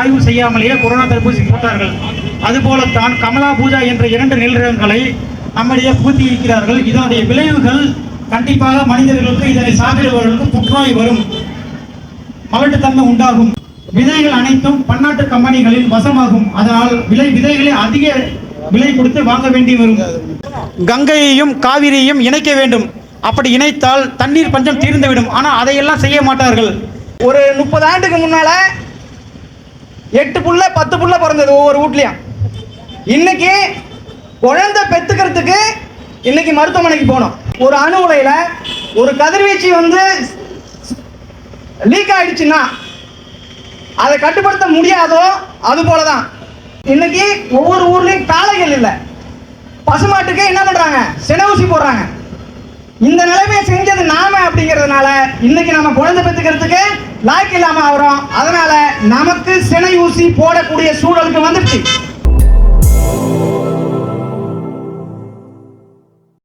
ஆய்வு செய்யாமலேயே கொரோனா தடுப்பூசி போட்டார்கள். அதுபோலத்தான் கமலா பூஜா என்ற இரண்டு நிலரகங்களை நம்மிடையே புகுத்தி இருக்கிறார்கள். இதனுடைய விளைவுகள் கண்டிப்பாக மனிதர்களுக்கு இதனை சாப்பிடுபவர்களுக்கு புற்றுநோய் வரும். மலட்டுத்தன்மை உண்டாகும். விதைகள் அனைத்தும் பன்னாட்டு கம்பெனிகளின் வசமாகும். அதனால் விலை விதைகளை அதிக விலை கொடுத்து வாங்க வேண்டி வரும். கங்கையையும் காவிரியையும் இணைக்க வேண்டும். அப்படி இணைத்தால் தண்ணீர் பஞ்சம் தீர்ந்துவிடும். ஆனால் அதையெல்லாம் செய்ய மாட்டார்கள். ஒரு முப்பது ஆண்டுக்கு முன்னால எட்டு புள்ள பத்து புள்ள பிறந்தது ஒவ்வொரு வீட்லையும். இன்னைக்கு குழந்தை பெத்துக்கிறதுக்கு இன்னைக்கு மருத்துவமனைக்கு போனோம். ஒரு அணு உலையில் ஒரு கதிர்வீச்சு வந்து லீக் ஆயிடுச்சுன்னா அதை கட்டுப்படுத்த முடியாதோ அது போலதான். இன்னைக்கு ஒவ்வொரு ஊர்லேயும் காளைகள் இல்லை. பசுமாட்டுக்கு என்ன பண்ணுறாங்க சென ஊசி போடுறாங்க. இந்த நிலைமையை செஞ்சது நாம அப்படிங்கிறதுனால இன்னைக்கு நம்ம குழந்தை பெற்றுக்கிறதுக்கு லாய்க்கு இல்லாமல் ஆகிறோம். அதனால நமக்கு சினை ஊசி போடக்கூடிய சூழலுக்கு வந்துட்டு